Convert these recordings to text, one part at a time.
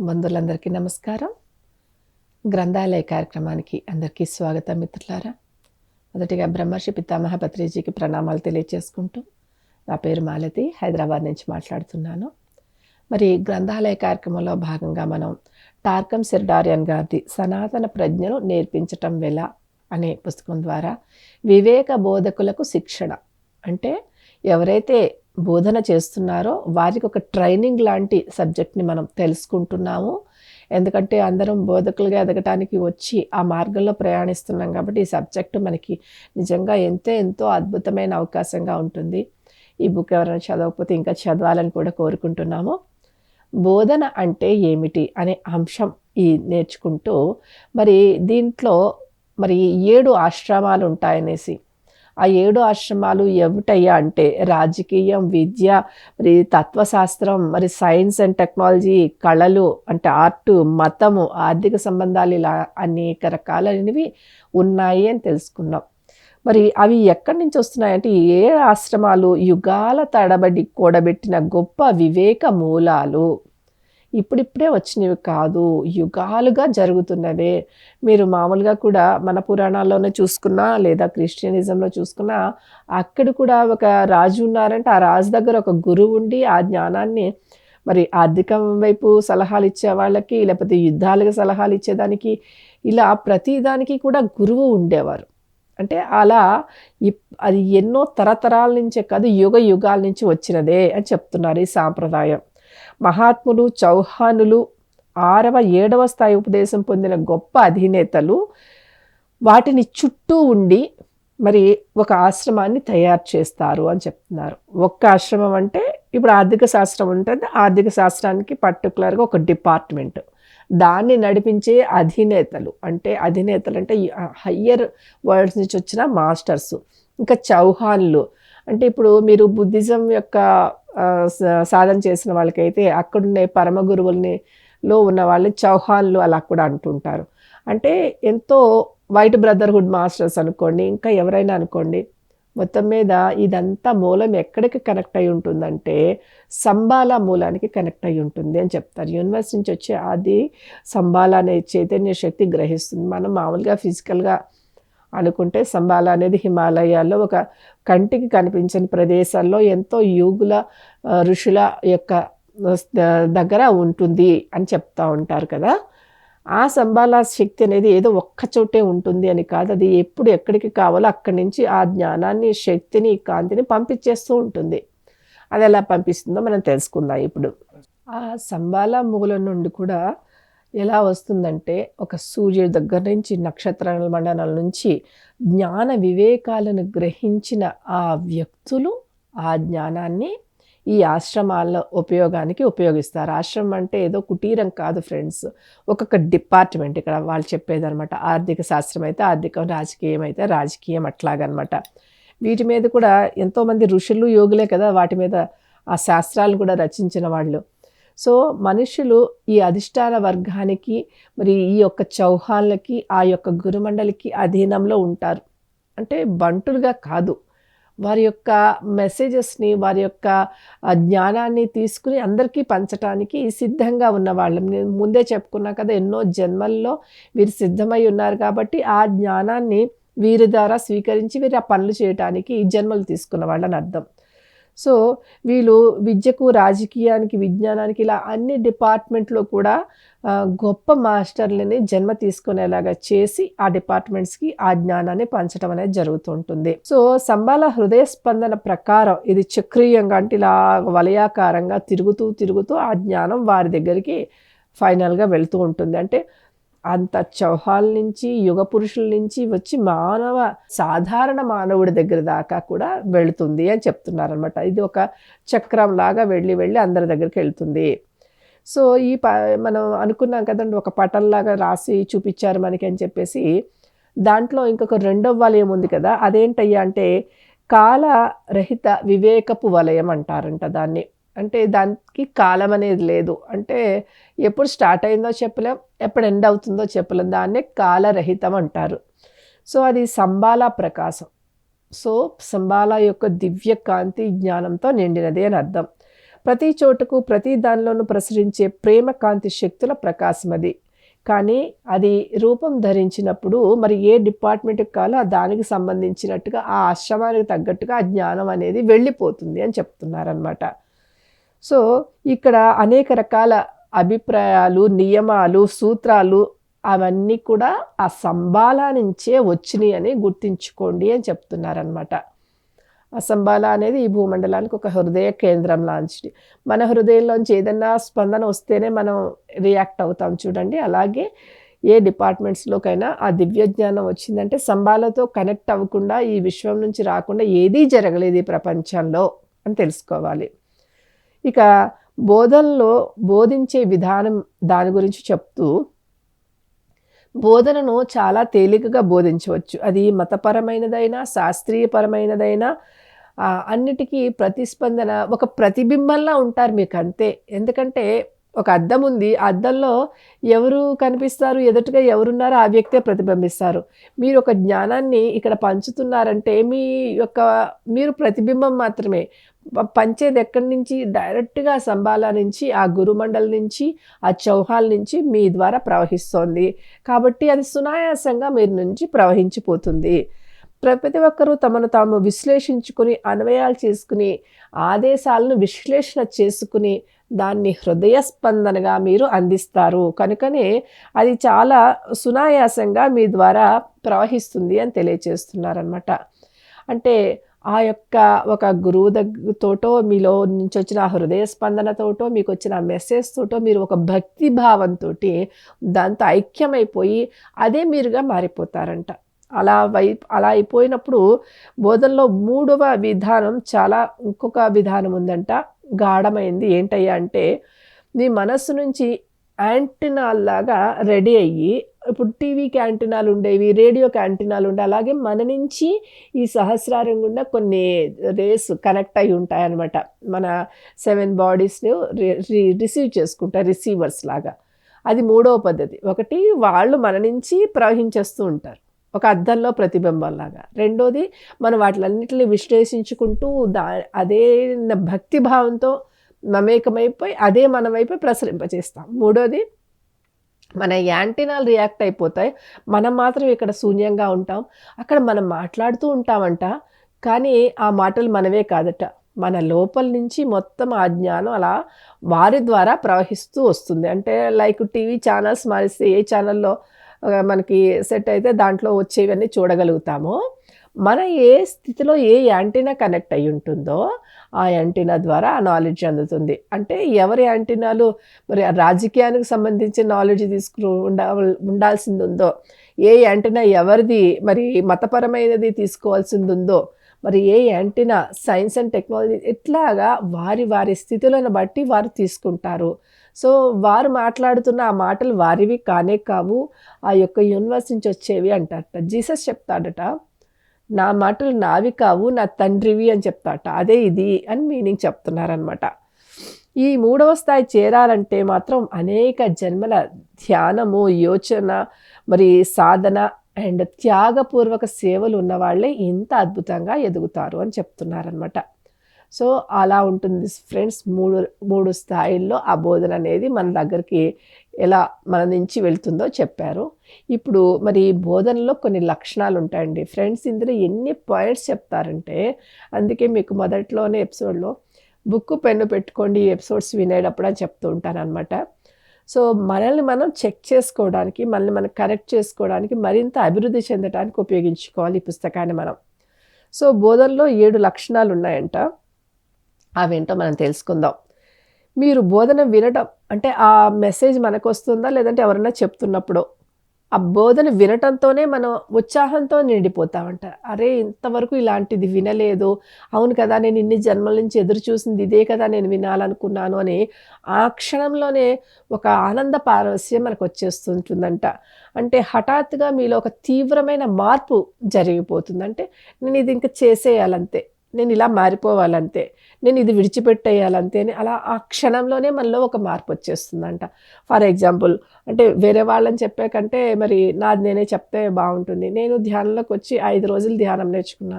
బంధువులందరికీ నమస్కారం. గ్రంథాలయ కార్యక్రమానికి అందరికీ స్వాగతం మిత్రులారా. మొదటిగా బ్రహ్మర్షి పితామహ పత్రిజీకి ప్రణామాలు తెలియజేసుకుంటూ నా పేరు మాలతి హైదరాబాద్ నుంచి మాట్లాడుతున్నాను. మరి గ్రంథాలయ కార్యక్రమంలో భాగంగా మనం టార్కం సిర్డారియన్ గారిది సనాతన ప్రజ్ఞను నేర్పించటం వెల అనే పుస్తకం ద్వారా వివేక బోధకులకు శిక్షణ. అంటే ఎవరైతే బోధన చేస్తున్నారో వారికి ఒక ట్రైనింగ్ లాంటి సబ్జెక్ట్ని మనం తెలుసుకుంటున్నాము. ఎందుకంటే అందరం బోధకులుగా ఎదగటానికి వచ్చి ఆ మార్గంలో ప్రయాణిస్తున్నాం కాబట్టి ఈ సబ్జెక్టు మనకి నిజంగా ఎంతో ఎంతో అద్భుతమైన అవకాశంగా ఉంటుంది. ఈ బుక్ ఎవరైనా చదవకపోతే ఇంకా చదవాలని కూడా కోరుకుంటున్నాము. బోధన అంటే ఏమిటి అనే అంశం ఈ నేర్చుకుంటూ మరి దీంట్లో మరి ఏడు ఆశ్రమాలు ఉంటాయనేసి ఆ ఏడు ఆశ్రమాలు ఏమిటయ్యా అంటే రాజకీయం విద్య మరి తత్వశాస్త్రం మరి సైన్స్ అండ్ టెక్నాలజీ కళలు అంటే ఆర్ట్ మతము ఆర్థిక సంబంధాలు ఇలా అనేక రకాలైనవి ఉన్నాయి అని తెలుసుకున్నాం. మరి అవి ఎక్కడి నుంచి వస్తున్నాయంటే ఏ ఆశ్రమాలు యుగాల తడబడి కూడబెట్టిన గొప్ప వివేక మూలాలు. ఇప్పుడిప్పుడే వచ్చినవి కాదు. యుగాలుగా జరుగుతున్నవే. మీరు మామూలుగా కూడా మన పురాణాల్లోనే చూసుకున్నా లేదా క్రిస్టియనిజంలో చూసుకున్నా అక్కడ కూడా ఒక రాజు ఉన్నారంటే ఆ రాజు దగ్గర ఒక గురువు ఉండి ఆ జ్ఞానాన్ని మరి ఆర్థిక వైపు సలహాలు ఇచ్చే వాళ్ళకి లేకపోతే యుద్ధాలకు సలహాలు ఇచ్చేదానికి ఇలా ప్రతిదానికి కూడా గురువు ఉండేవారు. అంటే అలా అది ఎన్నో తరతరాల నుంచే కాదు యుగ యుగాల నుంచి వచ్చినదే అని చెప్తున్నారు ఈ సాంప్రదాయం. మహాత్ములు చౌహానులు ఆరవ ఏడవ స్థాయి ఉపదేశం పొందిన గొప్ప అధినేతలు వాటిని చుట్టూ ఉండి మరి ఒక ఆశ్రమాన్ని తయారు చేస్తారు అని చెప్తున్నారు. ఒక్క ఆశ్రమం అంటే ఇప్పుడు ఆర్థిక శాస్త్రం ఉంటుంది. ఆర్థిక శాస్త్రానికి పర్టికులర్గా ఒక డిపార్ట్మెంట్. దాన్ని నడిపించే అధినేతలు అంటే అధినేతలు అంటే హయ్యర్ వరల్డ్స్ నుంచి వచ్చిన మాస్టర్స్. ఇంకా చౌహాన్లు అంటే ఇప్పుడు మీరు బుద్ధిజం యొక్క సాధన చేసిన వాళ్ళకైతే అక్కడున్నే పరమ గురువుల్ని లో ఉన్న వాళ్ళని చౌహాన్లు అలా కూడా అంటుంటారు. అంటే ఎంతో వైట్ బ్రదర్హుడ్ మాస్టర్స్ అనుకోండి ఇంకా ఎవరైనా అనుకోండి మొత్తం మీద ఇదంతా మూలం ఎక్కడికి కనెక్ట్ అయి ఉంటుందంటే సంబాల మూలానికి కనెక్ట్ అయి ఉంటుంది అని చెప్తారు. యూనివర్స్ నుంచి వచ్చే అది సంబాల అనే చైతన్య శక్తి గ్రహిస్తుంది. మనం మామూలుగా ఫిజికల్గా అనుకుంటే సంబాల అనేది హిమాలయాల్లో ఒక కంటికి కనిపించని ప్రదేశాల్లో ఎంతో యూగుల ఋషుల యొక్క దగ్గర ఉంటుంది అని చెప్తూ ఉంటారు కదా. ఆ సంబాల శక్తి అనేది ఏదో ఒక్క చోటే ఉంటుంది అని కాదు. అది ఎప్పుడు ఎక్కడికి కావాలో అక్కడి నుంచి ఆ జ్ఞానాన్ని శక్తిని కాంతిని పంపించేస్తూ ఉంటుంది. అది ఎలా పంపిస్తుందో మనం తెలుసుకుందాం ఇప్పుడు. ఆ సంబాల మూల నుండి కూడా ఎలా వస్తుందంటే ఒక సూర్యుడి దగ్గర నుంచి నక్షత్ర మండలం నుంచి జ్ఞాన వివేకాలను గ్రహించిన ఆ వ్యక్తులు ఆ జ్ఞానాన్ని ఈ ఆశ్రమాల్లో ఉపయోగానికి ఉపయోగిస్తారు. ఆశ్రమం అంటే ఏదో కుటీరం కాదు ఫ్రెండ్స్. ఒక్కొక్క డిపార్ట్మెంట్ ఇక్కడ వాళ్ళు చెప్పేదనమాట ఆర్థిక శాస్త్రం అయితే ఆర్థికం రాజకీయం అయితే రాజకీయం అట్లాగనమాట వీటి మీద కూడా ఎంతోమంది ఋషులు యోగులే కదా వాటి మీద ఆ శాస్త్రాలు కూడా రచించిన వాళ్ళు. సో మనుషులు ఈ అధిష్టాన వర్గానికి మరి ఈ యొక్క చౌహాన్లకి ఆ యొక్క గురుమండలికి అధీనంలో ఉంటారు. అంటే బంటులుగా కాదు. వారి యొక్క మెసేజెస్ని వారి యొక్క జ్ఞానాన్ని తీసుకుని అందరికీ పంచటానికి సిద్ధంగా ఉన్న వాళ్ళం. నేను ముందే చెప్పుకున్నా కదా ఎన్నో జన్మల్లో వీరు సిద్ధమై ఉన్నారు కాబట్టి ఆ జ్ఞానాన్ని వీరి ద్వారా స్వీకరించి వీరు ఆ పనులు చేయటానికి జన్మలు తీసుకున్న వాళ్ళని అర్థం. సో వీళ్ళు విద్యకు రాజకీయానికి విజ్ఞానానికి ఇలా అన్ని డిపార్ట్మెంట్లో కూడా గొప్ప మాస్టర్లని జన్మ తీసుకునేలాగా చేసి ఆ డిపార్ట్మెంట్స్కి ఆ జ్ఞానాన్ని పంచడం అనేది జరుగుతుంటుంది. సో సంబాల హృదయ స్పందన ప్రకారం ఇది చక్రీయంగా అంటే ఇలా వలయాకారంగా తిరుగుతూ తిరుగుతూ ఆ జ్ఞానం వారి దగ్గరికి ఫైనల్గా వెళ్తూ ఉంటుంది. అంటే అంత చౌహాల్ నుంచి యుగ పురుషుల నుంచి వచ్చి మానవ సాధారణ మానవుడి దగ్గర దాకా కూడా వెళుతుంది అని చెప్తున్నారనమాట ఇది ఒక చక్రం లాగా వెళ్ళి వెళ్ళి అందరి దగ్గరికి వెళ్తుంది. సో ఈ ప మనం అనుకున్నాం కదండి ఒక పటంలాగా రాసి చూపించారు మనకి అని చెప్పేసి. దాంట్లో ఇంకొక రెండవ వలయం ఉంది కదా అదేంటయ్యా అంటే కాలరహిత వివేకపు వలయం అంటారంట దాన్ని. అంటే దానికి కాలం అనేది లేదు. అంటే ఎప్పుడు స్టార్ట్ అయిందో చెప్పలేం ఎప్పుడు ఎండ్ అవుతుందో చెప్పలేం. దాన్నే కాలరహితం అంటారు. సో అది సంబాల ప్రకాశం. సో సంబాల యొక్క దివ్య కాంతి జ్ఞానంతో నిండినది అని అర్థం. ప్రతి చోటుకు ప్రతి దానిలోనూ ప్రసరించే ప్రేమ కాంతి శక్తుల ప్రకాశం అది. కానీ అది రూపం ధరించినప్పుడు మరి ఏ డిపార్ట్మెంట్కి కాలో దానికి సంబంధించినట్టుగా ఆ ఆశ్రమానికి తగ్గట్టుగా ఆ జ్ఞానం అనేది వెళ్ళిపోతుంది అని చెప్తున్నారనమాట సో ఇక్కడ అనేక రకాల అభిప్రాయాలు నియమాలు సూత్రాలు అవన్నీ కూడా ఆ సంబాల నుంచే వచ్చినాయి అని గుర్తించుకోండి అని చెప్తున్నారనమాట ఆ సంబాల అనేది ఈ భూమండలానికి ఒక హృదయ కేంద్రం లాంటిది. మన హృదయంలోంచి ఏదన్నా స్పందన వస్తేనే మనం రియాక్ట్ అవుతాం చూడండి. అలాగే ఏ డిపార్ట్మెంట్స్లోకైనా ఆ దివ్య జ్ఞానం వచ్చిందంటే సంబాలతో కనెక్ట్ అవ్వకుండా ఈ విశ్వం నుంచి రాకుండా ఏదీ జరగలేదు ఈ ప్రపంచంలో అని తెలుసుకోవాలి. ఇక బోధనలో బోధించే విధానం దాని గురించి చెప్తూ బోధనను చాలా తేలికగా బోధించవచ్చు. అది మతపరమైనదైనా శాస్త్రీయపరమైనదైనా అన్నిటికీ ప్రతిస్పందన ఒక ప్రతిబింబంలా ఉంటారు మీకు అంతే ఎందుకంటే ఒక అద్దం ఉంది. అద్దంలో ఎవరు కనిపిస్తారు? ఎదుటిగా ఎవరున్నారో ఆ వ్యక్తే ప్రతిబింబిస్తారు. మీరు ఒక జ్ఞానాన్ని ఇక్కడ పంచుతున్నారంటే మీ యొక్క మీరు ప్రతిబింబం మాత్రమే. పంచేది ఎక్కడి నుంచి? డైరెక్ట్గా సంబాల నుంచి ఆ గురుమండలి నుంచి ఆ చౌహాల్ నుంచి మీ ద్వారా ప్రవహిస్తోంది. కాబట్టి అది సునాయాసంగా మీరు నుంచి ప్రవహించిపోతుంది. ప్రతి ఒక్కరూ తమను తాము విశ్లేషించుకుని అన్వయాలు చేసుకుని ఆదేశాలను విశ్లేషణ చేసుకుని దాన్ని హృదయ స్పందనగా మీరు అందిస్తారు. కనుకనే అది చాలా సునాయాసంగా మీ ద్వారా ప్రవహిస్తుంది అని తెలియచేస్తున్నారనమాట అంటే ఆ యొక్క ఒక గురువు దగ్గరతోటో మీలో నుంచి వచ్చిన హృదయ స్పందనతోటో మీకు వచ్చిన మెసేజ్ తోటో మీరు ఒక భక్తి భావంతో దాంతో ఐక్యమైపోయి అదే మీరుగా మారిపోతారంట. అలా వై అలా అయిపోయినప్పుడు బోధనలో మూడవ విధానం చాలా ఇంకొక విధానం ఉందంట. గాఢమైంది. ఏంటయ్యా అంటే నీ మనస్సు నుంచి యాంటినాల్లాగా రెడీ అయ్యి ఇప్పుడు టీవీ క్యాంటీనాలు ఉండేవి రేడియో క్యాంటీనాలు ఉండే అలాగే మన నుంచి ఈ సహస్రారం గుండా కొన్ని రేస్ కనెక్ట్ అయి ఉంటాయి అనమాట మన సెవెన్ బాడీస్ని రిసీవ్ చేసుకుంటాయి రిసీవర్స్ లాగా అది మూడవ పద్ధతి. ఒకటి వాళ్ళు మన నుంచి ప్రవహించేస్తూ ఉంటారు. ఒక అద్దంలో ప్రతిబింబంలాగా. రెండోది మనం వాటిలన్నింటినీ విశ్లేషించుకుంటూ దా అదే భక్తి భావంతో మమేకమైపోయి అదే మన వైపు ప్రసరింపచేస్తాం. మూడోది మన యాంటీనాలు రియాక్ట్ అయిపోతాయి. మనం మాత్రం ఇక్కడ శూన్యంగా ఉంటాం. అక్కడ మనం మాట్లాడుతూ ఉంటామంట కానీ ఆ మాటలు మనవే కాదట. మన లోపల నుంచి మొత్తం ఆ జ్ఞానం అలా వారి ద్వారా ప్రవహిస్తూ వస్తుంది. అంటే లైక్ టీవీ ఛానల్స్ మారిస్తే ఏ ఛానల్లో మనకి సెట్ అయితే దాంట్లో వచ్చేవన్నీ చూడగలుగుతాము. మన ఏ స్థితిలో ఏ యాంటీనా కనెక్ట్ అయి ఉంటుందో ఆ యాంటీనా ద్వారా ఆ నాలెడ్జ్ అందుతుంది. అంటే ఎవరి యాంటీనాలు మరి రాజకీయానికి సంబంధించిన నాలెడ్జ్ తీసుకు ఉండాల్సింది ఉందో ఏ యాంటీనా ఎవరిది మరి మతపరమైనది తీసుకోవాల్సింది ఉందో మరి ఏ యాంటీనా సైన్స్ అండ్ టెక్నాలజీ ఇట్లాగా వారి వారి స్థితులను బట్టి వారు తీసుకుంటారు. సో వారు మాట్లాడుతున్న ఆ మాటలు వారివి కానే కావు ఆ యొక్క యూనివర్స్ నుంచి వచ్చేవి అంటారట. జీసస్ చెప్తాడట నా మాటలు నావి కావు నా తండ్రివి అని చెప్తాట అదే ఇది అని మీనింగ్ చెప్తున్నారనమాట ఈ మూడవ స్థాయి చేరాలంటే మాత్రం అనేక జన్మల ధ్యానము యోచన మరి సాధన అండ్ త్యాగపూర్వక సేవలు ఉన్నవాళ్ళే ఇంత అద్భుతంగా ఎదుగుతారు అని చెప్తున్నారనమాట సో అలా ఉంటుంది. ఫ్రెండ్స్ మూడు మూడు స్థాయిల్లో ఆ బోధన అనేది మన దగ్గరికి ఎలా మన నుంచి వెళ్తుందో చెప్పారు. ఇప్పుడు మరి బోధనలో కొన్ని లక్షణాలు ఉంటాయండి. ఫ్రెండ్స్ ఇందులో ఎన్ని పాయింట్స్ చెప్తారంటే అందుకే మీకు మొదట్లోనే ఎపిసోడ్లో బుక్ పెన్ను పెట్టుకోండి ఎపిసోడ్స్ వినేటప్పుడు అని చెప్తూ ఉంటాను అనమాట సో మనల్ని మనం చెక్ చేసుకోవడానికి మనల్ని మనం కరెక్ట్ చేసుకోవడానికి మరింత అభివృద్ధి చెందడానికి ఉపయోగించుకోవాలి ఈ పుస్తకాన్ని మనం. సో బోధనలో ఏడు లక్షణాలు ఉన్నాయంట. అవేంటో మనం తెలుసుకుందాం. మీరు బోధన వినడం అంటే ఆ మెసేజ్ మనకు వస్తుందా లేదంటే ఎవరన్నా చెప్తున్నప్పుడు? ఆ బోధన వినటంతోనే మనం ఉత్సాహంతో నిండిపోతామంట. అరే ఇంతవరకు ఇలాంటిది వినలేదు. అవును కదా నేను ఇన్ని జన్మల నుంచి ఎదురు చూసింది ఇదే కదా నేను వినాలనుకున్నాను అని ఆ క్షణంలోనే ఒక ఆనంద పారవస్యం మనకు వచ్చేస్తుంటుందంట అంటే హఠాత్తుగా మీలో ఒక తీవ్రమైన మార్పు జరిగిపోతుంది అంటే నేను ఇది ఇంకా చేసేయాలంతే. నేను ఇలా మారిపోవాలంతే నేను ఇది విడిచిపెట్టేయాలంతే అని అలా ఆ క్షణంలోనే మనలో ఒక మార్పు వచ్చేస్తుందంట. ఫర్ ఎగ్జాంపుల్ అంటే వేరే వాళ్ళని చెప్పే కంటే మరి నాది నేనే చెప్తే బాగుంటుంది. నేను ధ్యానంలోకి వచ్చి ఐదు రోజులు ధ్యానం నేర్చుకున్నా.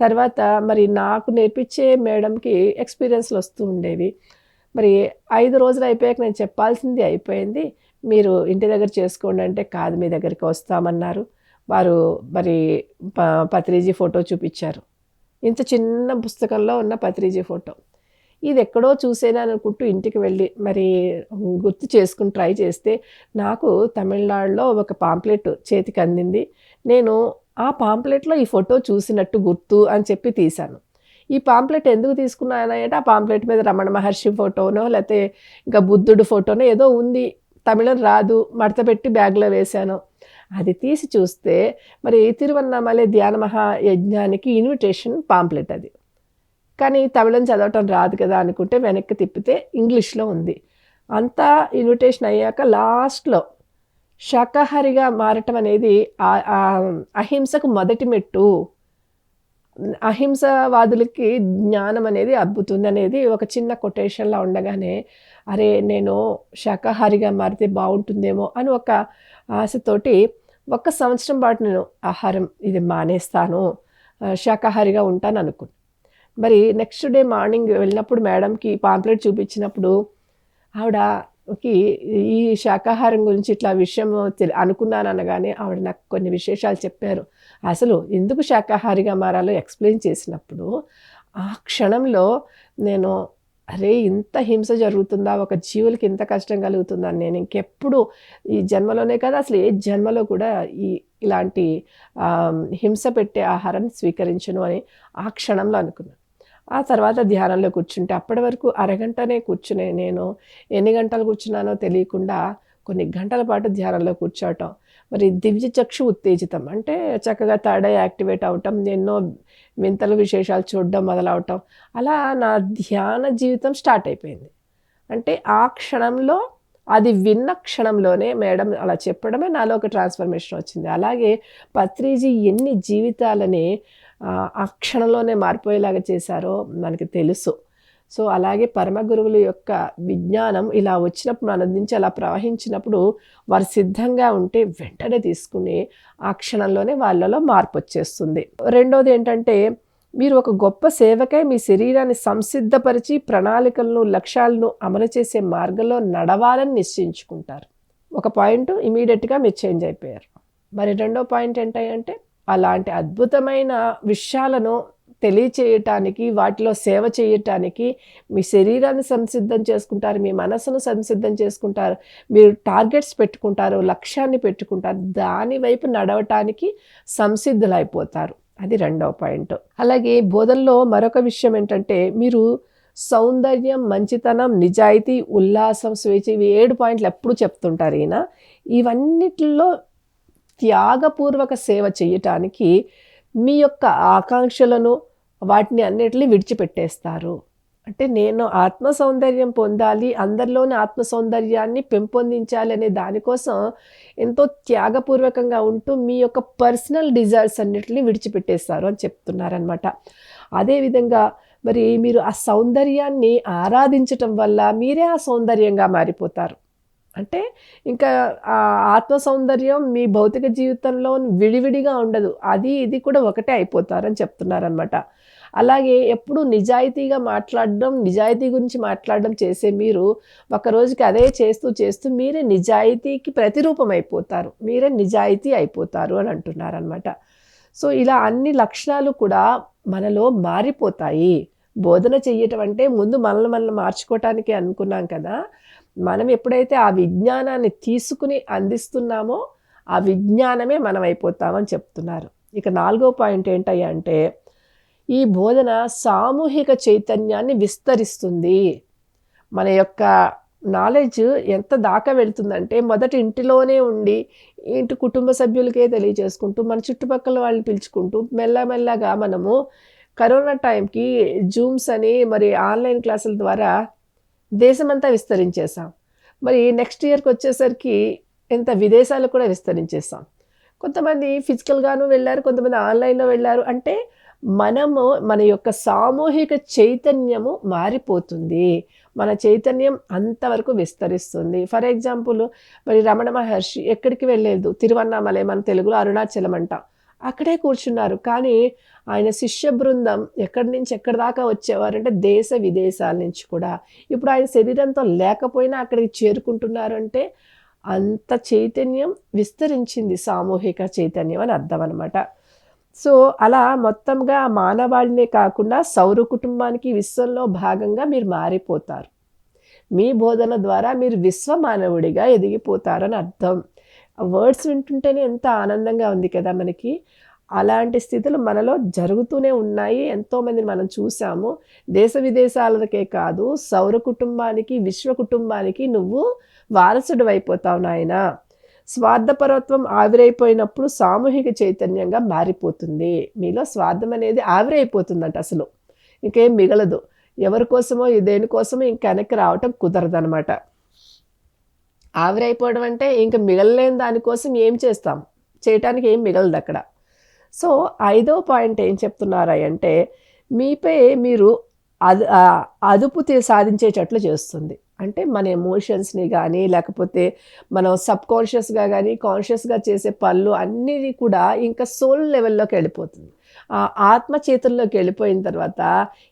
తర్వాత మరి నాకు నేర్పించే మేడంకి ఎక్స్పీరియన్స్లు వస్తూ ఉండేవి. మరి ఐదు రోజులు అయిపోయాక నేను చెప్పాల్సింది అయిపోయింది. మీరు ఇంటి దగ్గర చేసుకోండి అంటే కాదు మీ దగ్గరికి వస్తామన్నారు. వారు మరి పత్రిజీ ఫోటో చూపించారు. ఇంత చిన్న పుస్తకంలో ఉన్న పత్రిజీ ఫోటో. ఇది ఎక్కడో చూసేనా అనుకుంటూ ఇంటికి వెళ్ళి మరి గుర్తు చేసుకుని ట్రై చేస్తే నాకు తమిళనాడులో ఒక పాంప్లెట్ చేతికి అందింది. నేను ఆ పాంప్లెట్లో ఈ ఫోటో చూసినట్టు గుర్తు అని చెప్పి తీశాను. ఈ పాంప్లెట్ ఎందుకు తీసుకున్నానంటే ఆ పాంప్లెట్ మీద రమణ మహర్షి ఫోటోనో లేకపోతే ఇంకా బుద్ధుడు ఫోటోనో ఏదో ఉంది. తమిళం రాదు మడత పెట్టి బ్యాగ్లో వేశాను. అది తీసి చూస్తే మరి తిరువన్నామలై ధ్యాన మహాయజ్ఞానికి ఇన్విటేషన్ పాంప్లెట్ అది. కానీ తమిళం చదవటం రాదు కదా అనుకుంటే వెనక్కి తిప్పితే ఇంగ్లీష్లో ఉంది. అంతా ఇన్విటేషన్ అయ్యాక లాస్ట్లో శాకాహారిగా మారటం అనేది అహింసకు మొదటి మెట్టు. అహింసవాదులకి జ్ఞానం అనేది అబ్బుతుంది అనేది ఒక చిన్న కొటేషన్లో ఉండగానే అరే నేను శాకాహారిగా మారితే బాగుంటుందేమో అని ఒక ఆశతోటి ఒక సంవత్సరం పాటు నేను ఆహారం ఇది మానేస్తాను శాకాహారిగా ఉంటాను అనుకున్నాను మరి నెక్స్ట్ డే మార్నింగ్ వెళ్ళినప్పుడు మేడంకి పాంప్లెట్ చూపించినప్పుడు ఆవిడకి ఈ శాకాహారం గురించి ఇట్లా విషయం తెలి- అనుకున్నాను అనగానే ఆవిడ నాకు కొన్ని విశేషాలు చెప్పారు. అసలు ఎందుకు శాకాహారిగా మారాలో ఎక్స్ప్లెయిన్ చేసినప్పుడు ఆ క్షణంలో నేను అరే ఇంత హింస జరుగుతుందా? ఒక జీవులకి ఇంత కష్టం కలుగుతుందా? నేను ఇంకెప్పుడు ఈ జన్మలోనే కదా అసలు ఏ జన్మలో కూడా ఈ ఇలాంటి హింస పెట్టే ఆహారాన్ని స్వీకరించను అని ఆ క్షణంలో అనుకున్నాను. ఆ తర్వాత ధ్యానంలో కూర్చుంటే అప్పటి వరకు అరగంటనే కూర్చునే నేను. ఎన్ని గంటలు కూర్చున్నానో తెలియకుండా కొన్ని గంటల పాటు ధ్యానంలో కూర్చోవటం. మరి దివ్య చక్షు ఉత్తేజితం. అంటే చక్కగా థర్డ్ యాక్టివేట్ అవటం ఎన్నో వింతల విశేషాలు చూడడం మొదలవటం. అలా నా ధ్యాన జీవితం స్టార్ట్ అయిపోయింది. అంటే ఆ క్షణంలో అది విన్న క్షణంలోనే మేడం అలా చెప్పడమే నాలో ఒక ట్రాన్స్ఫర్మేషన్ వచ్చింది. అలాగే పత్రిజీ ఎన్ని జీవితాలని ఆ, క్షణంలోనే మారిపోయేలాగా చేశారో మనకి తెలుసు. సో అలాగే పరమ గురువుల యొక్క విజ్ఞానం ఇలా వచ్చినప్పుడు మన నుంచి అలా ప్రవహించినప్పుడు వారు సిద్ధంగా ఉంటే వెంటనే తీసుకుని ఆ క్షణంలోనే వాళ్ళలో మార్పు వచ్చేస్తుంది. రెండోది ఏంటంటే మీరు ఒక గొప్ప సేవకై మీ శరీరాన్ని సంసిద్ధపరిచి ప్రణాళికలను లక్ష్యాలను అమలు చేసే మార్గంలో నడవాలని నిశ్చయించుకుంటారు. ఒక పాయింట్ ఇమీడియట్గా మీరు చేంజ్ అయిపోయారు. మరి రెండో పాయింట్ ఏంటంటే అలాంటి అద్భుతమైన విషయాలను తెలియచేయటానికి వాటిలో సేవ చేయటానికి మీ శరీరాన్ని సంసిద్ధం చేసుకుంటారు మీ మనసును సంసిద్ధం చేసుకుంటారు మీరు టార్గెట్స్ పెట్టుకుంటారు లక్ష్యాన్ని పెట్టుకుంటారు దాని వైపు నడవటానికి సంసిద్ధులైపోతారు. అది రెండవ పాయింట్. అలాగే బోధనలో మరొక విషయం ఏంటంటే మీరు సౌందర్యం మంచితనం నిజాయితీ ఉల్లాసం స్వేచ్ఛ ఇవి ఏడు పాయింట్లు ఎప్పుడు చెప్తుంటారు ఈయన. ఇవన్నిటిలో త్యాగపూర్వక సేవ చేయటానికి మీ యొక్క ఆకాంక్షలను వాటిని అన్నిటిని విడిచిపెట్టేస్తారు. అంటే నేను ఆత్మ సౌందర్యం పొందాలి అందరిలోని ఆత్మ సౌందర్యాన్ని పెంపొందించాలి అనే దానికోసం ఎంతో త్యాగపూర్వకంగా ఉంటూ మీ యొక్క పర్సనల్ డిజైర్స్ అన్నిటిని విడిచిపెట్టేస్తారు అని చెప్తున్నారనమాట అదేవిధంగా మరి మీరు ఆ సౌందర్యాన్ని ఆరాధించటం వల్ల మీరే ఆ సౌందర్యంగా మారిపోతారు. అంటే ఇంకా ఆ ఆత్మ సౌందర్యం మీ భౌతిక జీవితంలో విడివిడిగా ఉండదు. అది ఇది కూడా ఒకటే అయిపోతారని చెప్తున్నారనమాట అలాగే ఎప్పుడు నిజాయితీగా మాట్లాడడం నిజాయితీ గురించి మాట్లాడడం చేసే మీరు ఒక రోజుకి అదే చేస్తూ చేస్తూ మీరే నిజాయితీకి ప్రతిరూపం అయిపోతారు. మీరే నిజాయితీ అయిపోతారు అని అంటున్నారనమాట సో ఇలా అన్ని లక్షణాలు కూడా మనలో మారిపోతాయి. బోధన చెయ్యటం అంటే ముందు మనల్ని మనల్ని మార్చుకోవటానికి అనుకున్నాం కదా. మనం ఎప్పుడైతే ఆ విజ్ఞానాన్ని తీసుకుని అందిస్తున్నామో ఆ విజ్ఞానమే మనం అయిపోతామని చెప్తున్నారు. ఇక నాలుగో పాయింట్ ఏంటయ్యా అంటే ఈ బోధన సామూహిక చైతన్యాన్ని విస్తరిస్తుంది. మన యొక్క నాలెడ్జ్ ఎంత దాకా వెళుతుందంటే మొదటి ఇంటిలోనే ఉండి ఇంటి కుటుంబ సభ్యులకే తెలియజేసుకుంటూ మన చుట్టుపక్కల వాళ్ళని పిలుచుకుంటూ మెల్లమెల్లగా మనము కరోనా టైంకి జూమ్స్ అని మరి ఆన్లైన్ క్లాసుల ద్వారా దేశమంతా విస్తరించేసాం మరి నెక్స్ట్ ఇయర్కి వచ్చేసరికి ఎంత విదేశాలు కూడా విస్తరించేసాం కొంతమంది ఫిజికల్గాను వెళ్ళారు కొంతమంది ఆన్లైన్లో వెళ్ళారు. అంటే మనము మన యొక్క సామూహిక చైతన్యము మారిపోతుంది. మన చైతన్యం అంతవరకు విస్తరిస్తుంది. ఫర్ ఎగ్జాంపుల్ మరి రమణ మహర్షి ఎక్కడికి వెళ్ళలేదు? తిరువన్నామలై మన తెలుగులో అరుణాచలం అంట. అక్కడే కూర్చున్నారు. కానీ ఆయన శిష్య బృందం ఎక్కడి నుంచి ఎక్కడి దాకా వచ్చేవారంటే దేశ విదేశాల నుంచి కూడా. ఇప్పుడు ఆయన శరీరంతో లేకపోయినా అక్కడికి చేరుకుంటున్నారంటే అంత చైతన్యం విస్తరించింది సామూహిక చైతన్యం అని అర్థం అనమాట సో అలా మొత్తంగా మానవాళినే కాకుండా సౌర కుటుంబానికి విశ్వంలో భాగంగా మీరు మారిపోతారు. మీ బోధన ద్వారా మీరు విశ్వ మానవుడిగా ఎదిగిపోతారని అర్థం. వర్డ్స్ వింటుంటేనే ఎంత ఆనందంగా ఉంది కదా మనకి. అలాంటి స్థితులు మనలో జరుగుతూనే ఉన్నాయి. ఎంతోమందిని మనం చూసాము. దేశ విదేశాలకే కాదు సౌర కుటుంబానికి విశ్వ కుటుంబానికి నువ్వు వారసుడు అయిపోతావు నాయన. స్వార్థపరత్వం ఆవిరైపోయినప్పుడు సామూహిక చైతన్యంగా మారిపోతుంది. మీలో స్వార్థం అనేది ఆవిరైపోతుందంట అసలు. ఇంకేం మిగలదు. ఎవరి కోసమో దేనికోసమో ఇంక వెనక్కి రావటం కుదరదనమాట ఆవిరైపోవడం అంటే ఇంక మిగలలేని దానికోసం ఏం చేస్తాం? చేయటానికి ఏం మిగలదు అక్కడ. సో ఐదో పాయింట్ ఏం చెప్తున్నారా అంటే మీపై మీరు అదు అదుపు సాధించేటట్లు చేస్తుంది. అంటే మన ఎమోషన్స్ని కానీ లేకపోతే మనం సబ్ కాన్షియస్గా కానీ కాన్షియస్గా చేసే పనులు అన్నీ కూడా ఇంకా సోల్ లెవెల్లోకి వెళ్ళిపోతుంది. ఆ ఆత్మ చేతుల్లోకి వెళ్ళిపోయిన తర్వాత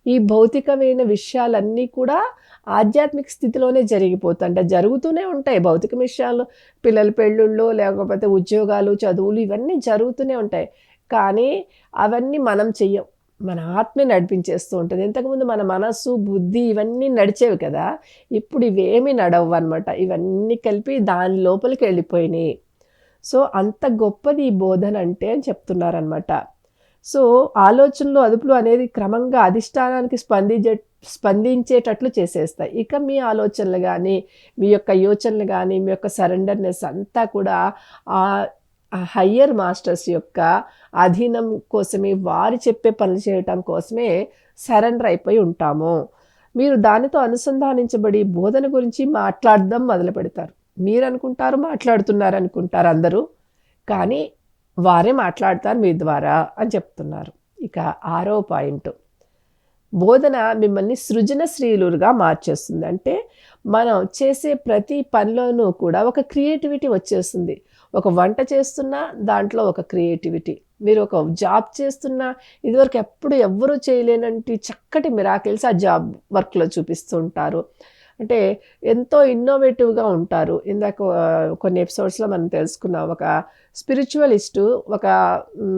ఈ భౌతికమైన విషయాలన్నీ కూడా ఆధ్యాత్మిక స్థితిలోనే జరిగిపోతుంటే జరుగుతూనే ఉంటాయి భౌతిక విషయాలు. పిల్లల పెళ్ళిళ్ళు లేకపోతే ఉద్యోగాలు చదువులు ఇవన్నీ జరుగుతూనే ఉంటాయి. కానీ అవన్నీ మనం చెయ్యం. మన ఆత్మే నడిపించేస్తూ ఉంటుంది. ఇంతకుముందు మన మనస్సు బుద్ధి ఇవన్నీ నడిచేవి కదా ఇప్పుడు ఇవేమి నడవు అనమాట ఇవన్నీ కలిపి దాని లోపలికి వెళ్ళిపోయినాయి. సో అంత గొప్పది ఈ బోధన అంటే అని చెప్తున్నారనమాట సో ఆలోచనలు అదుపులు అనేది క్రమంగా అధిష్టానానికి స్పందించే స్పందించేటట్లు చేసేస్తాయి. ఇక మీ ఆలోచనలు కానీ మీ యొక్క యోచనలు కానీ మీ యొక్క సరెండర్నెస్ అంతా కూడా హయ్యర్ మాస్టర్స్ యొక్క అధీనం కోసమే వారు చెప్పే పనులు చేయటం కోసమే సరెండర్ అయిపోయి ఉంటాము. మీరు దానితో అనుసంధానించబడి బోధన గురించి మాట్లాడడం మొదలు పెడతారు. మీరు అనుకుంటారు మాట్లాడుతున్నారు అనుకుంటారు అందరూ. కానీ వారే మాట్లాడతారు మీ ద్వారా అని చెప్తున్నారు. ఇక ఆరో పాయింట్. బోధన మిమ్మల్ని సృజనశీలుగా మార్చేస్తుంది. అంటే మనం చేసే ప్రతి పనిలోనూ కూడా ఒక క్రియేటివిటీ వచ్చేస్తుంది. ఒక వంట చేస్తున్నా దాంట్లో ఒక క్రియేటివిటీ. మీరు ఒక జాబ్ చేస్తున్నా ఇదివరకు ఎప్పుడు ఎవ్వరూ చేయలేనంటి చక్కటి మిరాకిల్స్ ఆ జాబ్ వర్క్లో చూపిస్తూ ఉంటారు అంటే ఎంతో ఇన్నోవేటివ్గా ఉంటారు. ఇందాక కొన్ని ఎపిసోడ్స్లో మనం తెలుసుకున్నాం. ఒక స్పిరిచువలిస్టు ఒక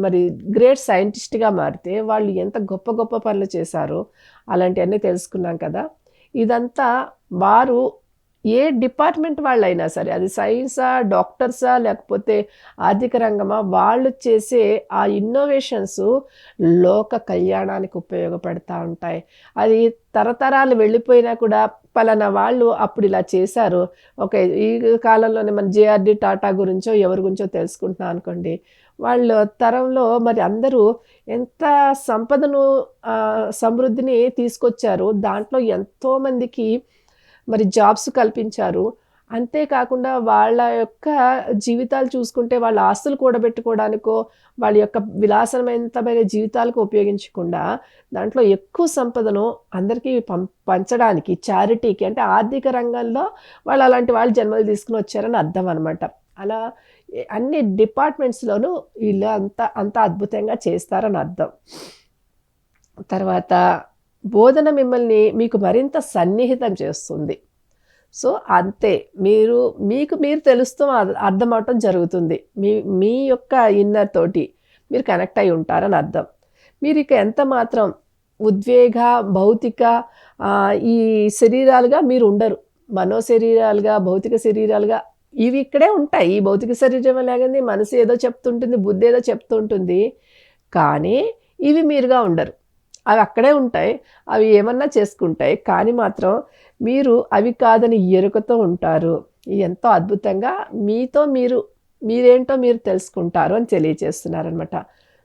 మరి గ్రేట్ సైంటిస్ట్గా మారితే వాళ్ళు ఎంత గొప్ప గొప్ప పనులు చేశారో అలాంటివన్నీ తెలుసుకున్నాం కదా. ఇదంతా వారు ఏ డిపార్ట్మెంట్ వాళ్ళైనా సరే అది సైన్సా డాక్టర్సా లేకపోతే ఆర్థిక రంగమా వాళ్ళు చేసే ఆ ఇన్నోవేషన్స్ లోక కళ్యాణానికి ఉపయోగపడతా ఉంటాయి. అది తరతరాలు వెళ్ళిపోయినా కూడా పలానా వాళ్ళు అప్పుడు ఇలా చేశారు. ఓకే ఈ కాలంలోనే మన జేఆర్డి టాటా గురించో ఎవరి గురించో తెలుసుకుంటున్నాం అనుకోండి. వాళ్ళు తరంలో మరి అందరూ ఎంత సంపదను సమృద్ధిని తీసుకొచ్చారు దాంట్లో ఎంతోమందికి మరి జాబ్స్ కల్పించారు. అంతేకాకుండా వాళ్ళ యొక్క జీవితాలు చూసుకుంటే వాళ్ళ ఆస్తులు కూడబెట్టుకోవడానికో వాళ్ళ యొక్క విలాసమైనమైన జీవితాలకు ఉపయోగించకుండా దాంట్లో ఎక్కువ సంపదను అందరికీ పం పంచడానికి చారిటీకి అంటే ఆర్థిక రంగంలో వాళ్ళు అలాంటి వాళ్ళు జన్మలు తీసుకుని వచ్చారని అర్థం అనమాట అలా అన్ని డిపార్ట్మెంట్స్లోనూ వీళ్ళు అంత అంత అద్భుతంగా చేస్తారని అర్థం. తర్వాత బోధన మిమ్మల్ని మీకు మరింత సన్నిహితం చేస్తుంది. సో అంతే. మీరు మీకు మీరు తెలుస్తూ అర్థం అవటం జరుగుతుంది. మీ మీ యొక్క ఇన్నర్ తోటి మీరు కనెక్ట్ అయి ఉంటారని అర్థం. మీరు ఇక ఎంత మాత్రం ఉద్వేగ భౌతిక ఈ శరీరాలుగా మీరు ఉండరు. మనో శరీరాలుగా భౌతిక శరీరాలుగా ఇవి ఇక్కడే ఉంటాయి. ఈ భౌతిక శరీరం లాగంది మనసు ఏదో చెప్తుంటుంది బుద్ధి ఏదో చెప్తుంటుంది. కానీ ఇవి మీరుగా ఉండరు. అవి అక్కడే ఉంటాయి అవి ఏమన్నా చేసుకుంటాయి. కానీ మాత్రం మీరు అవి కాదని ఎరుకతో ఉంటారు. ఎంతో అద్భుతంగా మీతో మీరు మీరేంటో మీరు తెలుసుకుంటారు అని తెలియజేస్తున్నారనమాట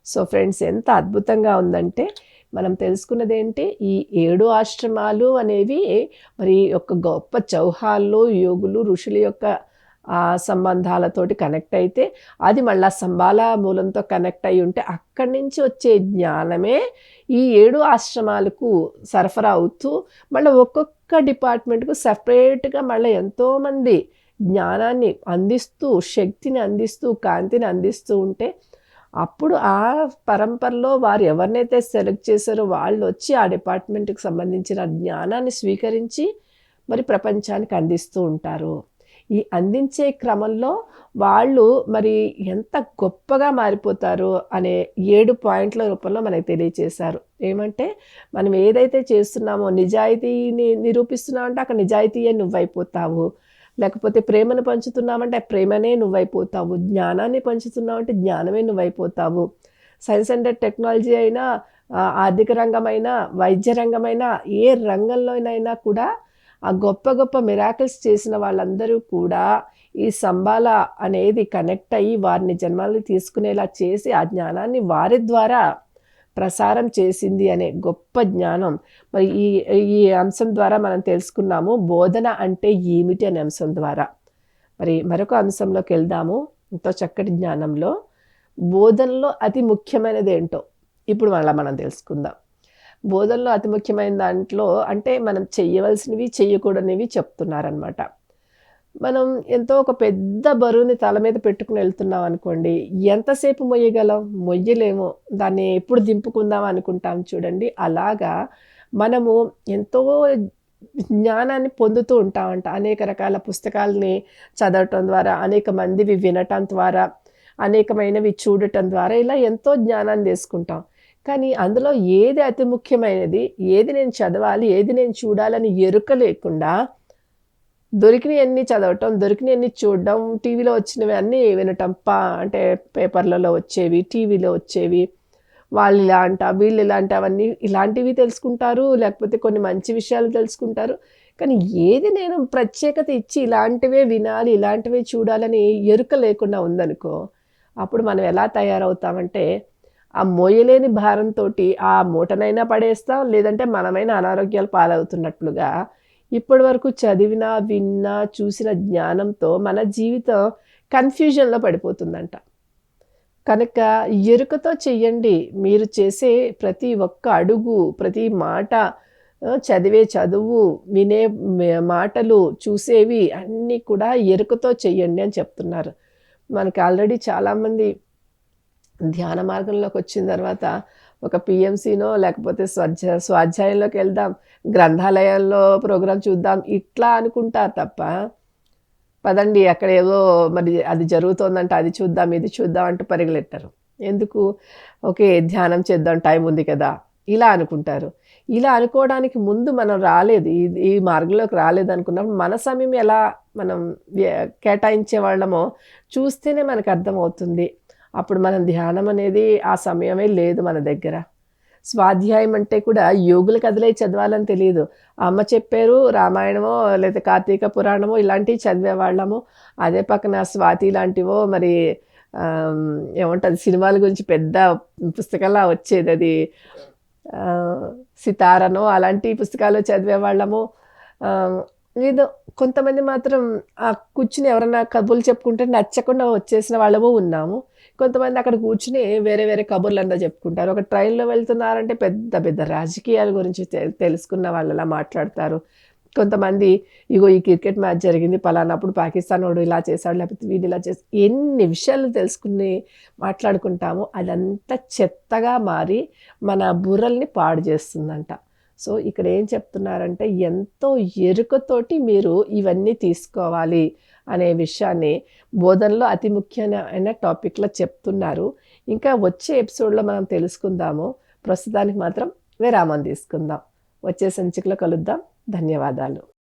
సో ఫ్రెండ్స్ ఎంత అద్భుతంగా ఉందంటే మనం తెలుసుకున్నది ఏంటి ఈ ఏడు ఆశ్రమాలు అనేవి మరి ఒక గొప్ప చౌహాల్లో యోగులు ఋషుల యొక్క సంబంధాలతోటి కనెక్ట్ అయితే అది మళ్ళా సంబాల మూలంతో కనెక్ట్ అయి ఉంటే అక్కడి నుంచి వచ్చే జ్ఞానమే ఈ ఏడు ఆశ్రమాలకు సరఫరా అవుతూ మళ్ళీ ఒక్కొక్క డిపార్ట్మెంట్కు సపరేట్గా మళ్ళీ ఎంతోమంది జ్ఞానాన్ని అందిస్తూ శక్తిని అందిస్తూ కాంతిని అందిస్తూ ఉంటే అప్పుడు ఆ పరంపరలో వారు ఎవరినైతే సెలెక్ట్ చేశారో వాళ్ళు వచ్చి ఆ డిపార్ట్మెంట్కి సంబంధించిన జ్ఞానాన్ని స్వీకరించి మరి ప్రపంచానికి అందిస్తూ ఉంటారు. ఈ అందించే క్రమంలో వాళ్ళు మరి ఎంత గొప్పగా మారిపోతారు అనే ఏడు పాయింట్ల రూపంలో మనకు తెలియచేశారు. ఏమంటే మనం ఏదైతే చేస్తున్నామో నిజాయితీని నిరూపిస్తున్నామంటే అక్కడ నిజాయితీయే నువ్వైపోతావు. లేకపోతే ప్రేమను పంచుతున్నామంటే ప్రేమనే నువ్వైపోతావు. జ్ఞానాన్ని పంచుతున్నామంటే జ్ఞానమే నువ్వైపోతావు. సైన్స్ అండ్ టెక్నాలజీ అయినా ఆర్థిక రంగమైనా వైద్య రంగమైనా ఏ రంగంలోనైనా కూడా ఆ గొప్ప గొప్ప మిరాకిల్స్ చేసిన వాళ్ళందరూ కూడా ఈ సంబాల అనేది కనెక్ట్ అయ్యి వారిని జన్మల్ని తీసుకునేలా చేసి ఆ జ్ఞానాన్ని వారి ద్వారా ప్రసారం చేసింది అనే గొప్ప జ్ఞానం. మరి ఈ ఈ అంశం ద్వారా మనం తెలుసుకున్నాము బోధన అంటే ఏమిటి అనే అంశం ద్వారా. మరి మరొక అంశంలోకి వెళ్దాము ఎంతో చక్కటి జ్ఞానంలో. బోధనలో అతి ముఖ్యమైనది ఏంటో ఇప్పుడు మళ్ళీ మనం తెలుసుకుందాం. బోధనలో అతి ముఖ్యమైన దాంట్లో అంటే మనం చేయవలసినవి చేయకూడనివి చెప్తున్నారనమాట మనం ఎంతో ఒక పెద్ద బరువుని తల మీద పెట్టుకుని వెళ్తున్నాం అనుకోండి ఎంతసేపు మొయ్యగలం? మొయ్యలేము. దాన్ని ఎప్పుడు దింపుకుందాం అనుకుంటాం చూడండి. అలాగా మనము ఎంతో జ్ఞానాన్ని పొందుతూ ఉంటామంట. అనేక రకాల పుస్తకాలని చదవటం ద్వారా అనేక మందివి వినటం ద్వారా అనేకమైనవి చూడటం ద్వారా ఇలా ఎంతో జ్ఞానాన్ని తీసుకుంటాం. కానీ అందులో ఏది అతి ముఖ్యమైనది ఏది నేను చదవాలి ఏది నేను చూడాలని ఎరుక లేకుండా దొరికినవన్నీ చదవటం దొరికినవన్నీ చూడడం టీవీలో వచ్చినవి అన్నీ వినటం పా అంటే పేపర్లలో వచ్చేవి టీవీలో వచ్చేవి వాళ్ళు ఇలా అంట వీళ్ళు ఇలా అంట అవన్నీ ఇలాంటివి తెలుసుకుంటారు లేకపోతే కొన్ని మంచి విషయాలు తెలుసుకుంటారు. కానీ ఏది నేను ప్రత్యేకత ఇచ్చి ఇలాంటివే వినాలి ఇలాంటివే చూడాలని ఎరుక లేకుండా ఉందనుకో అప్పుడు మనం ఎలా తయారవుతామంటే ఆ మోయలేని భారంతో ఆ మూటనైనా పడేస్తాం లేదంటే మనమైనా అనారోగ్యాలు పాలవుతున్నట్లుగా ఇప్పటి వరకు చదివినా విన్నా చూసిన జ్ఞానంతో మన జీవితం కన్ఫ్యూజన్లో పడిపోతుందంట. కనుక ఎరుకతో చెయ్యండి. మీరు చేసే ప్రతి ఒక్క అడుగు ప్రతి మాట చదివే చదువు వినే మాటలు చూసేవి అన్నీ కూడా ఎరుకతో చెయ్యండి అని చెప్తున్నారు. మనకి ఆల్రెడీ చాలామంది ధ్యాన మార్గంలోకి వచ్చిన తర్వాత ఒక పిఎంసీనో లేకపోతే స్వధ్య స్వాధ్యాయంలోకి వెళ్దాం గ్రంథాలయాల్లో ప్రోగ్రాం చూద్దాం ఇట్లా అనుకుంటారు తప్ప పదండి అక్కడ ఏదో మరి అది జరుగుతోందంటే అది చూద్దాం ఇది చూద్దాం అంటూ పరిగెలెట్టారు. ఎందుకు? ఓకే ధ్యానం చేద్దాం టైం ఉంది కదా ఇలా అనుకుంటారు. ఇలా అనుకోవడానికి ముందు మనం రాలేదు ఇది ఈ మార్గంలోకి రాలేదు అనుకున్నప్పుడు మన సమయం ఎలా మనం కేటాయించే వాళ్ళమో చూస్తేనే మనకు అర్థమవుతుంది. అప్పుడు మనం ధ్యానం అనేది ఆ సమయమే లేదు మన దగ్గర. స్వాధ్యాయం అంటే కూడా యోగులు కదిలే చదవాలని తెలియదు. అమ్మ చెప్పారు రామాయణమో లేదా కార్తీక పురాణమో ఇలాంటివి చదివేవాళ్ళము అదే పక్కన స్వాతి లాంటివో మరి ఏమంటుంది సినిమాల గురించి పెద్ద పుస్తకంలా వచ్చేది అది. సితారనో అలాంటి పుస్తకాలు చదివేవాళ్ళము ఏదో కొంతమంది మాత్రం ఆ కూర్చుని ఎవరైనా కబుర్లు చెప్పుకుంటే నచ్చకుండా వచ్చేసిన వాళ్ళము ఉన్నాము. కొంతమంది అక్కడ కూర్చుని వేరే వేరే కబుర్లు అంతా చెప్పుకుంటారు. ఒక ట్రైన్లో వెళ్తున్నారంటే పెద్ద పెద్ద రాజకీయాల గురించి తెలుసుకున్న వాళ్ళలా మాట్లాడతారు. కొంతమంది ఇగో ఈ క్రికెట్ మ్యాచ్ జరిగింది పలానప్పుడు పాకిస్తాన్ వాడు ఇలా చేశాడు లేకపోతే వీడు ఇలా చేసి ఎన్ని విషయాలు తెలుసుకుని మాట్లాడుకుంటామో అదంతా చెత్తగా మారి మన బుర్రల్ని పాడు చేస్తుందంట. సో ఇక్కడ ఏం చెప్తున్నారంటే ఎంతో ఎరుకతోటి మీరు ఇవన్నీ తీసుకోవాలి. అనే విషయాన్ని బోధనలో అతి ముఖ్యమైన టాపిక్లో చెప్తున్నారు. ఇంకా వచ్చే ఎపిసోడ్లో మనం తెలుసుకుందాము. ప్రస్తుతానికి మాత్రం విరామం తీసుకుందాం. వచ్చే సంచికలో కలుద్దాం. ధన్యవాదాలు.